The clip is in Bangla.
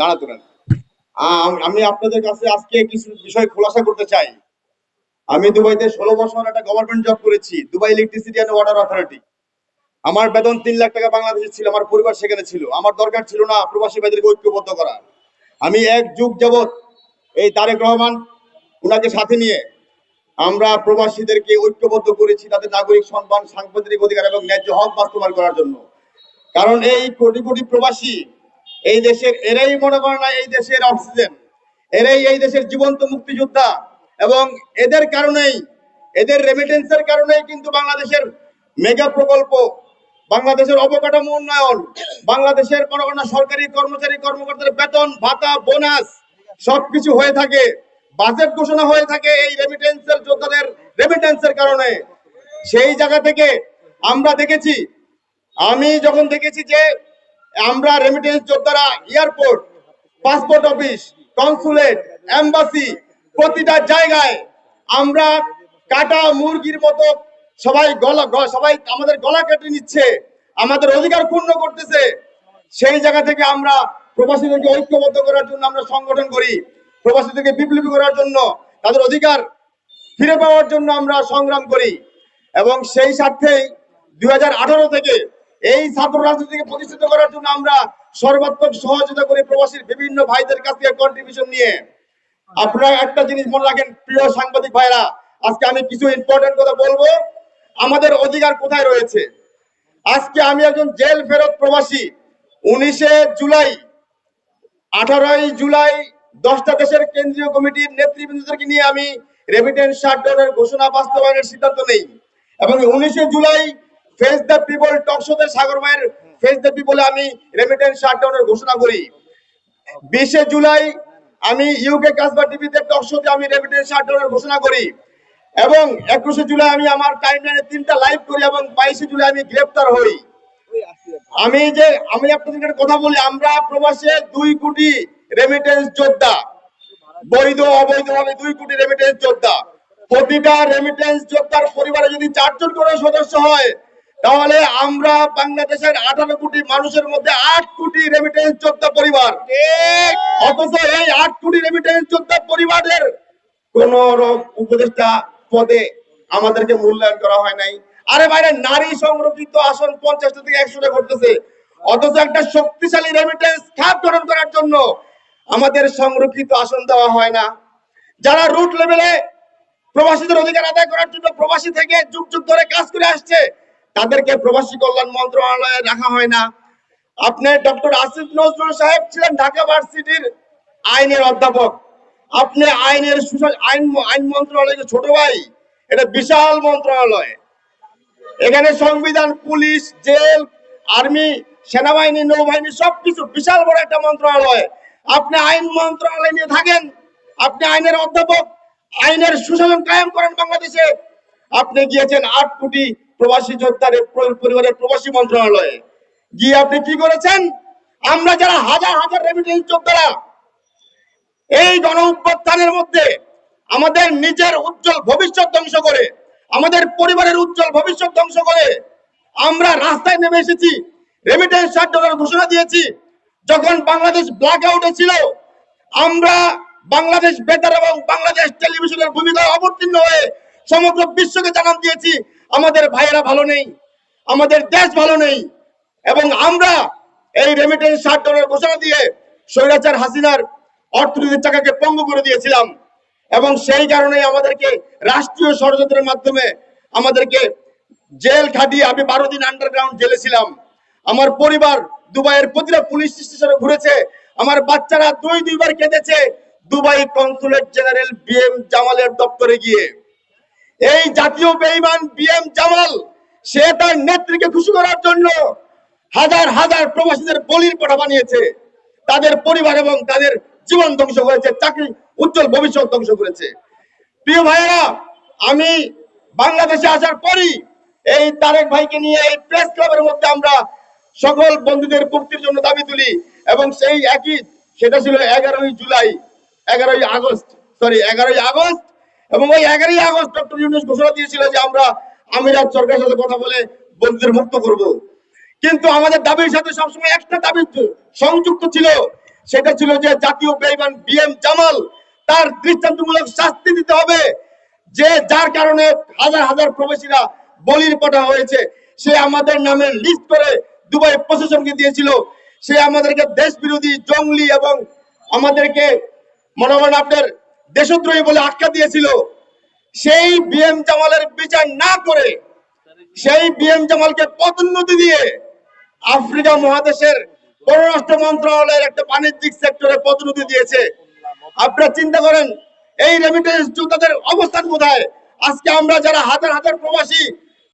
দাঁড়া তুলেন আমি আপনাদের কাছে আজকে কিছু বিষয় খোলাসা করতে চাই। আমি দুবাইতে ষোলো বছর একটা গভর্নমেন্ট জব করেছি, Dubai electricity and water authority আমার বেতন তিন লাখ টাকা বাংলাদেশে ছিল, আমার পরিবার সেখানে ছিল। আমার দরকার ছিল না প্রবাসী ভাইদেরকে ঐক্যবদ্ধ করা। আমি এক যুগ যাবৎ এই তারেক রহমান ওনাকে সাথে নিয়ে আমরা প্রবাসীদেরকে ঐক্যবদ্ধ করেছি তাদের নাগরিক সম্মান, সাংবাদিক অধিকার এবং ন্যায্য হক বাস্তবায়ন করার জন্য। কারণ এই কোটি কোটি প্রবাসী এই দেশের, এরাই মনে করে না এই দেশের অক্সিজেন। এরাই এই দেশের জীবন্ত মুক্তিযোদ্ধা। এবং এদের কারণেই, এদের রেমিটেন্সের কারণেই কিন্তু বাংলাদেশের মেগা প্রকল্প, বাংলাদেশের অবকাঠামো উন্নয়ন, বাংলাদেশের মনে করেন সরকারি কর্মচারী, কর্মকর্তার বেতন, ভাতা বোনাস সবকিছু হয়ে থাকে। বাজেট ঘোষণা হয়ে থাকে এই রেমিটেন্সের যোদ্ধাদের রেমিটেন্সের কারণে। সেই জায়গা থেকে আমরা দেখেছি, আমি যখন দেখেছি যে আমরা রেমিটেন্স যোদ্ধারা airport passport office consulate embassy প্রতিটা জায়গায় আমরা কাটা মুরগির মতো সবাই গলা সবাই আমাদের গলা কেটে নিচ্ছে, আমাদের অধিকার পূর্ণ করতেছে। সেই জায়গা থেকে আমরা প্রবাসীদেরকে ঐক্যবদ্ধ করার জন্য আমরা সংগঠন করি, প্রবাসীদেরকে বিপ্লবী করার জন্য, তাদের অধিকার ফিরে পাওয়ার জন্য আমরা সংগ্রাম করি। এবং সেই স্বার্থেই দু হাজার আঠারো থেকে এই ছাত্র রাজনীতিকে প্রতিষ্ঠিত করার জন্য আমরা সর্বাত্মক সহযোগিতা করি প্রবাসীর বিভিন্ন ভাইদের কাছ থেকে কন্ট্রিবিউশন নিয়ে। আপনারা একটা জিনিস মনে রাখেন, প্রিয় সাংবাদিক ভাইরা, আজকে আমি কিছু ইম্পর্টেন্ট কথা বলব। আমাদের অধিকার কোথায় রয়েছে? আজকে আমি একজন জেল ফেরত প্রবাসী, উনিশে জুলাই, আঠারোই জুলাই, দশটা দেশের কেন্দ্রীয় কমিটির নেতৃবৃন্দদেরকে নিয়ে আমি রেমিটেন্স শাটডাউনের ঘোষণা বাস্তবায়নের সিদ্ধান্ত নেই। এবং উনিশে জুলাই ফেস দ্য পিপল টকশোতে সাগর ভাইয়ের ফেস দ্য পিপলে আমি রেমিটেন্স শাটডাউনের ঘোষণা করি। বিশে জুলাই আমি ইউকে কাসবা টিভিতে টকশোতে আমি রেমিটেন্স শাটডাউনের ঘোষণা করি। এবং একুশে জুলাই আমি আমার টাইমলাইনে তিনটা লাইভ করি এবং বাইশে জুলাই আমি গ্রেফতার হই। আমি যে, আমি আপনাদের কথা বলি, আমরা প্রবাসে দুই কোটি রেমিটেন্স যোদ্ধা। বৈধ, অবৈধ ভাবে দুই কোটি রেমিটেন্স যোদ্ধা। প্রতিটা রেমিটেন্স যোদ্ধার পরিবারে যদি চারজন করে সদস্য হয় তাহলে আমরা বাংলাদেশের আঠারো কোটি মানুষের মধ্যে আট কোটি রেমিটেন্স যোদ্ধা পরিবার। অথচ এই আট কোটি রেমিটেন্স যোদ্ধা পরিবারের কোন উপদেষ্টা পদে আমাদেরকে মূল্যায়ন করা হয় নাই। আরে বাইরে নারী সংরক্ষিত আসন পঞ্চাশটা থেকে একশোটা করতেছে অথচ একটা শক্তিশালী রেমিটেন্স খাপ গঠন করার জন্য আমাদের সংরক্ষিত আসন দেওয়া হয় না। যারা রুট লেভেলে প্রবাসীদের অধিকার আদায় করার জন্য প্রবাসী থেকে যুগ যুগ ধরে কাজ করে আসছে তাদেরকে প্রবাসী কল্যাণ মন্ত্রণালয়ে রাখা হয় না। আপনি ডক্টর আসিফ নজরুল সাহেব ছিলেন ঢাকা ভার্সিটির আইনের অধ্যাপক। আপনি আইনের আইন আইন মন্ত্রণালয়ের ছোট ভাই, এটা বিশাল মন্ত্রণালয়। এখানে সংবিধান, পুলিশ, জেল, আর্মি, সেনাবাহিনী, নৌবাহিনী, সবকিছু বিশাল বড় একটা মন্ত্রণালয়। আপনি আইন মন্ত্রণালয় নিয়ে থাকেন, আপনি আইনের অধ্যাপক, আইনের সুশাসন কায়েম করেন বাংলাদেশে। আপনি গিয়েছেন আট কোটি প্রবাসী যোদ্ধার পরিবারের প্রবাসী মন্ত্রণালয়ে। গিয়ে আপনি কি করেছেন? আমরা যারা হাজার হাজার রেমিটেন্স যোদ্ধারা, এই গণ অভ্যুত্থানের মধ্যে আমাদের নিজের উজ্জ্বল ভবিষ্যৎ ধ্বংস করে, আমাদের পরিবারের উজ্জ্বল ভবিষ্যৎ ধ্বংস করে, আমরা রাস্তায় নেমে এসেছি রেমিটেন্স শাটডাউনের ঘোষণা দিয়েছি, যখন বাংলাদেশ ব্ল্যাক আউটে ছিল, আমরা বাংলাদেশ বেতার এবং বাংলাদেশ টেলিভিশনের ভূমিকায় অবতীর্ণ হয়ে সমগ্র বিশ্বকে জানান দিয়েছি আমাদের ভাইয়েরা ভালো নেই, আমাদের দেশ ভালো নেই, এবং আমরা এই রেমিটেন্স ষাট শাটডাউনের ঘোষণা দিয়ে স্বৈরাচার হাসিনার অর্থনীতির চাকাকে পঙ্গু করে দিয়েছিলাম, এবং সেই কারণে আমাদেরকে রাষ্ট্রীয় ষড়যন্ত্রের মাধ্যমে আমাদেরকে জেল খাটিয়ে আমি বারো দিন আন্ডারগ্রাউন্ড জেলে ছিলাম। আমার পরিবার দুবাইয়ের প্রতিটা পুলিশ স্টেশনে ঘুরেছে, আমার বাচ্চারা দুই দুইবার কেঁদেছে দুবাই কনসুলেট জেনারেল বিএম জামালের দপ্তরে গিয়ে। এই জাতীয় বেঈমান বিএম জামাল, সে তার নেত্রীকে খুশি করার জন্য হাজার হাজার প্রবাসীদের বলির পাঠা বানিয়েছে। তাদের পরিবার এবং তাদের জীবন ধ্বংস করেছে, চাকরি উজ্জ্বল ভবিষ্যৎ ধ্বংস করেছে। প্রিয় ভাইয়েরা, আমি বাংলাদেশে আসার পরই এই তারেক ভাইকে নিয়ে এই প্রেস ক্লাবের মধ্যে আমরা সকল বন্ধুদের মুক্তির জন্য দাবি তুলি এবং সেই একই, সেটা ছিল এগারোই জুলাই, এগারোই আগস্ট সরি এগারোই আগস্ট এবং ওই এগারোই আগস্ট ডক্টর ইউনুস ঘোষণা দিয়েছিল যে আমরা আমিরাত সরকারের সাথে কথা বলে বন্ধুদের মুক্ত করব। কিন্তু আমাদের দাবির সাথে সবসময় একটা দাবি সংযুক্ত ছিল, সেটা ছিল যে জাতীয় বেইমান বিএম জামাল তার দৃষ্টান্তমূলক শাস্তি দিতে হবে, যে যার কারণে হাজার হাজার প্রবাসীরা বলির পটা হয়েছে। সে আমাদের নামে লিস্ট করে দুবাই প্রশাসনকে দিয়েছিল। সে আমাদেরকে দেশ বিরোধী জঙ্গলি এবং আমাদেরকে মনে করেন আপনার দেশদ্রোহী বলে আটকা দিয়েছিল। সেই বিএম জামালের বিচার না করে সেই বিএম জামালকে পদোন্নতি দিয়ে আফ্রিকা মহাদেশের পররাষ্ট্র মন্ত্রণালয়ের একটা বাণিজ্যিক সেক্টরে পদোন্নতি দিয়েছে। আপনারা চিন্তা করেন, এই রেমিটেন্স যোদ্ধাদের অবস্থান কোথায়? আজকে আমরা যারা হাজার হাজার প্রবাসী